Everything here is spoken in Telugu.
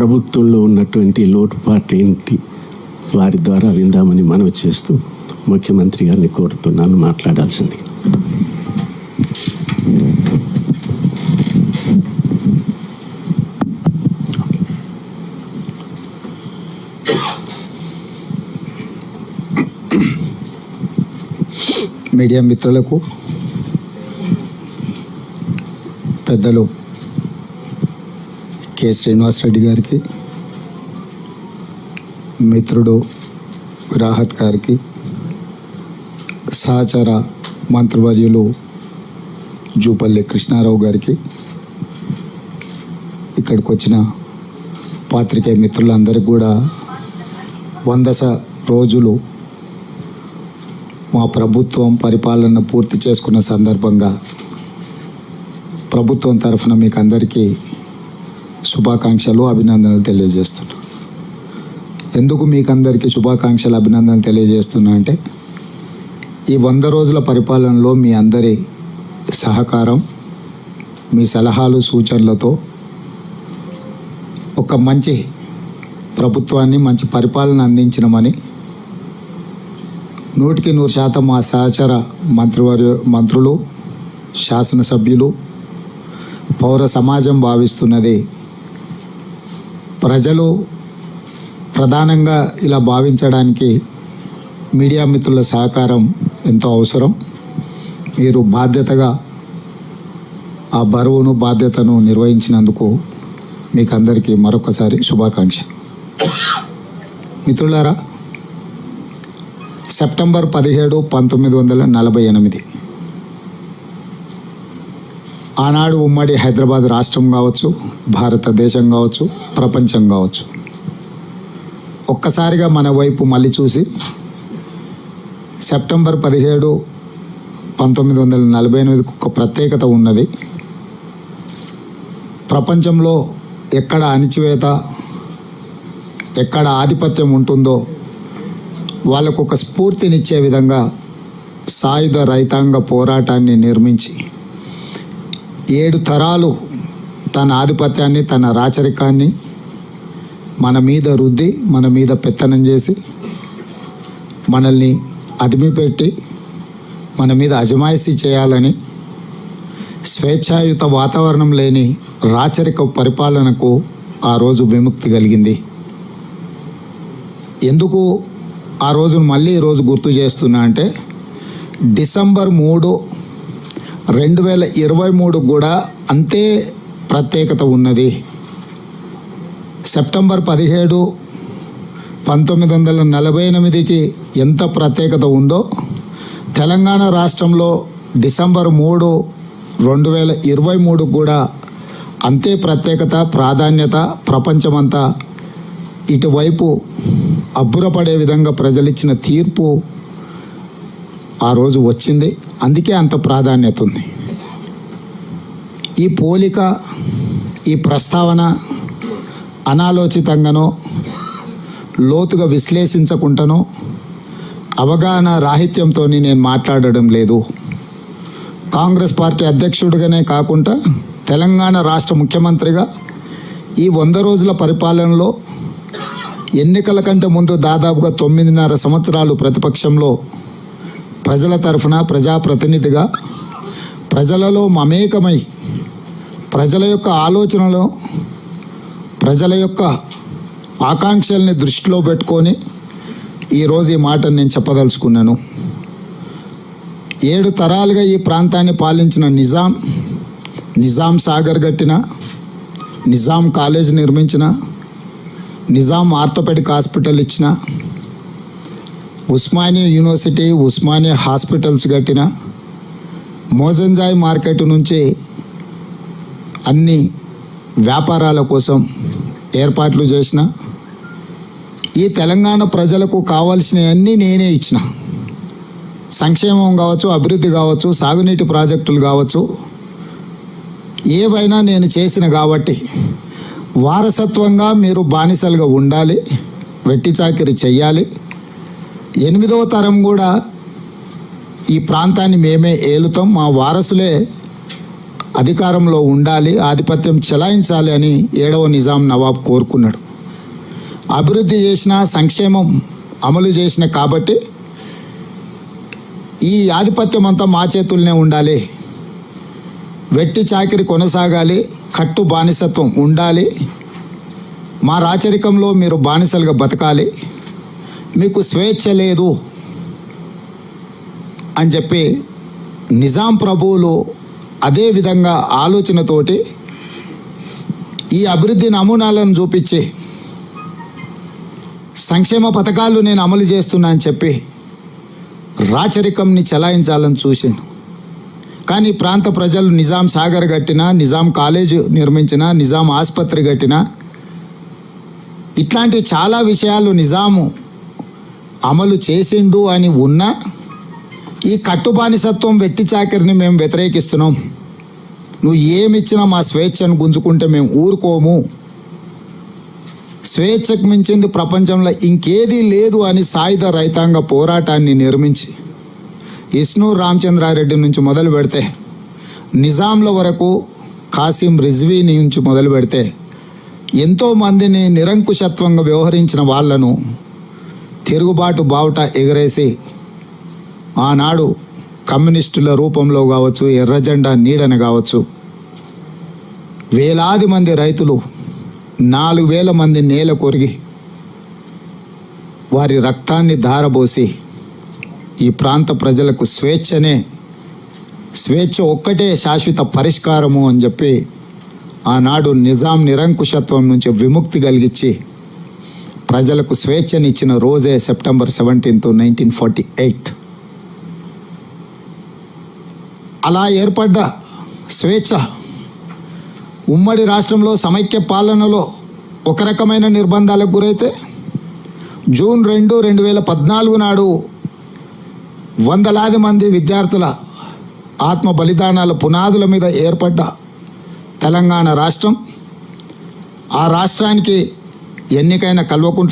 ప్రభుత్వంలో ఉన్నటువంటి లోటుపాటు ఏంటి? వారి ద్వారా విందామని మనవి చేస్తూ ముఖ్యమంత్రి గారిని కోరుతున్నాను మాట్లాడాల్సింది. మీడియా మిత్రులకు పెద్దలు కె. శ్రీనివాసరెడ్డి గారికి మిత్రుడు రాహత్ గారికి సహచర మంత్రివర్యులు జూపల్లి కృష్ణారావు గారికి ఇక్కడికి వచ్చిన పాత్రికేయ మిత్రులందరికీ కూడా వందస రోజులు మా ప్రభుత్వం పరిపాలన పూర్తి చేసుకున్న సందర్భంగా ప్రభుత్వం తరఫున మీకు అందరికీ శుభాకాంక్షలు అభినందనలు తెలియజేస్తున్నా. ఎందుకు మీకు అందరికీ శుభాకాంక్షలు అభినందనలు తెలియజేస్తున్నా అంటే ఈ వంద రోజుల పరిపాలనలో మీ అందరి సహకారం మీ సలహాలు సూచనలతో ఒక మంచి ప్రభుత్వాన్ని మంచి పరిపాలన అందించినమని నూటికి నూరు శాతం మా సహచర మంత్రివర్య మంత్రులు శాసనసభ్యులు పౌర సమాజం భావిస్తున్నది ప్రజలు ప్రధానంగా ఇలా భావించడానికి మీడియా మిత్రుల సహకారం ఎంతో అవసరం. మీరు బాధ్యతగా ఆ బరువును బాధ్యతను నిర్వహించినందుకు మీకు అందరికీ మరొకసారి శుభాకాంక్ష మిత్రులారా సెప్టెంబర్ పదిహేడు పంతొమ్మిది వందల నలభై ఎనిమిది ఆనాడు ఉమ్మడి హైదరాబాద్ రాష్ట్రం కావచ్చు భారతదేశం కావచ్చు ప్రపంచం కావచ్చు. ఒక్కసారిగా మన వైపు మళ్ళీ చూసి సెప్టెంబర్ పదిహేడు పంతొమ్మిది వందల నలభై ఎనిమిదికి ఒక ప్రత్యేకత ఉన్నది. ప్రపంచంలో ఎక్కడ అణిచివేత ఎక్కడ ఆధిపత్యం ఉంటుందో వాళ్ళకు ఒక స్ఫూర్తినిచ్చే విధంగా సాయుధ రైతాంగ పోరాటాన్ని నిర్మించి ఏడు తరాలు తన ఆధిపత్యాన్ని తన రాచరికాన్ని మన మీద రుద్ది మన మీద పెత్తనం చేసి మనల్ని అదిమిపెట్టి మన మీద అజమాయిషీ చేయాలని స్వేచ్ఛాయుత వాతావరణం లేని రాచరిక పరిపాలనకు ఆ రోజు విముక్తి కలిగింది. ఎందుకు ఆ రోజును మళ్ళీ ఈరోజు రోజు గుర్తు చేస్తున్నా అంటే డిసెంబర్ మూడు రెండు వేల ఇరవై మూడు కూడా అంతే ప్రత్యేకత ఉన్నది. సెప్టెంబర్ పదిహేడు పంతొమ్మిది వందల నలభై ఎనిమిదికి ఎంత ప్రత్యేకత ఉందో తెలంగాణ రాష్ట్రంలో డిసెంబర్ మూడు రెండు వేల ఇరవై మూడు కూడా అంతే ప్రత్యేకత ప్రాధాన్యత ప్రపంచమంతా ఇటువైపు అబ్బురపడే విధంగా ప్రజలిచ్చిన తీర్పు ఆ రోజు వచ్చింది. అందుకే అంత ప్రాధాన్యత ఉంది. ఈ పోలిక ఈ ప్రస్తావన అనాలోచితంగానో లోతుగా విశ్లేషించకుండానో అవగాహన రాహిత్యంతో నేను మాట్లాడడం లేదు. కాంగ్రెస్ పార్టీ అధ్యక్షుడిగానే కాకుండా తెలంగాణ రాష్ట్ర ముఖ్యమంత్రిగా ఈ వంద రోజుల పరిపాలనలో ఎన్నికల కంటే ముందు దాదాపుగా తొమ్మిదిన్నర సంవత్సరాలు ప్రతిపక్షంలో ప్రజల తరఫున ప్రజాప్రతినిధిగా ప్రజలలో మమేకమై ప్రజల యొక్క ఆలోచనలో ప్రజల యొక్క ఆకాంక్షల్ని దృష్టిలో పెట్టుకొని ఈరోజు ఈ మాటను నేను చెప్పదలుచుకున్నాను. ఏడు తరాలుగా ఈ ప్రాంతాన్ని పాలించిన నిజాం నిజాం సాగర్ కట్టిన నిజాం కాలేజ్ నిర్మించిన నిజాం ఆర్థోపెడిక్ హాస్పిటల్ ఇచ్చిన ఉస్మానియా యూనివర్సిటీ ఉస్మానియా హాస్పిటల్స్ కట్టిన మోజంజాయ్ మార్కెట్ నుంచి అన్ని వ్యాపారాల కోసం ఏర్పాట్లు చేసిన. ఈ తెలంగాణ ప్రజలకు కావాల్సినవన్నీ నేనే ఇచ్చిన. సంక్షేమం కావచ్చు అభివృద్ధి కావచ్చు సాగునీటి ప్రాజెక్టులు కావచ్చు ఏవైనా నేను చేసిన కాబట్టి వారసత్వంగా మీరు బానిసలుగా ఉండాలి వెట్టి చాకిరి చెయ్యాలి. ఎనిమిదవ తరం కూడా ఈ ప్రాంతాన్ని మేమే ఏలుతాం. మా వారసులే అధికారంలో ఉండాలి ఆధిపత్యం చెలాయించాలి అని ఏడవ నిజాం నవాబ్ కోరుకున్నాడు. అభివృద్ధి చేసిన సంక్షేమం అమలు చేసిన కాబట్టి ఈ ఆధిపత్యం అంతా మా చేతుల్నే ఉండాలి. వెట్టి చాకిరి కొనసాగాలి కట్టు బానిసత్వం ఉండాలి. మా రాచరికంలో మీరు బానిసలుగా బతకాలి. మీకు స్వేచ్ఛ లేదు అని చెప్పి నిజాం ప్రభువులు అదే విధంగా ఆలోచనతోటి ఈ అభివృద్ధి నమూనాలను చూపించి సంక్షేమ పథకాలు నేను అమలు చేస్తున్నా అని చెప్పి రాచరికంని చెలాయించాలని చూసిండు. కానీ ప్రాంత ప్రజలు నిజాం సాగర్ కట్టినా నిజాం కాలేజ్ నిర్మించిన నిజాం ఆసుపత్రి కట్టినా ఇట్లాంటి చాలా విషయాలు నిజాము అమలు చేసిండు అని ఉన్నా ఈ కట్టుబానిసత్వం వెట్టి చాకరిని మేము వ్యతిరేకిస్తున్నాం. నువ్వు ఏమిచ్చినా మా స్వేచ్ఛను గుంజుకుంటే మేము ఊరుకోము. స్వేచ్ఛకు మించింది ప్రపంచంలో ఇంకేదీ లేదు అని సాయుధ రైతాంగ పోరాటాన్ని నిర్మించి ఇస్నూర్ రామచంద్రారెడ్డి నుంచి మొదలు పెడితే నిజాంల వరకు కాసిం రిజ్వీ నుంచి మొదలు పెడితే ఎంతోమందిని నిరంకుశత్వంగా వ్యవహరించిన వాళ్ళను తిరుగుబాటు బావుట ఎగరేసి ఆనాడు కమ్యూనిస్టుల రూపంలో కావచ్చు ఎర్రజెండా నీడన కావచ్చు వేలాది మంది రైతులు నాలుగు వేల మంది నేల కొరిగి వారి రక్తాన్ని ధారబోసి ఈ ప్రాంత ప్రజలకు స్వేచ్ఛనే స్వేచ్ఛ ఒక్కటే శాశ్వత పరిష్కారము అని చెప్పి ఆనాడు నిజాం నిరంకుశత్వం నుంచి విముక్తి కలిగించి ప్రజలకు స్వేచ్ఛనిచ్చిన రోజే September seventeenth nineteen forty eight. అలా ఏర్పడ్డ స్వేచ్ఛ ఉమ్మడి రాష్ట్రంలో సమైక్య పాలనలో ఒక రకమైన నిర్బంధాలకు గురైతే జూన్ రెండు రెండు వేల పద్నాలుగు నాడు వందలాది మంది విద్యార్థుల ఆత్మ బలిదానాల పునాదుల మీద ఏర్పడ్డ తెలంగాణ రాష్ట్రం ఆ రాష్ట్రానికి ఎన్నికైన కల్వకుంట్ల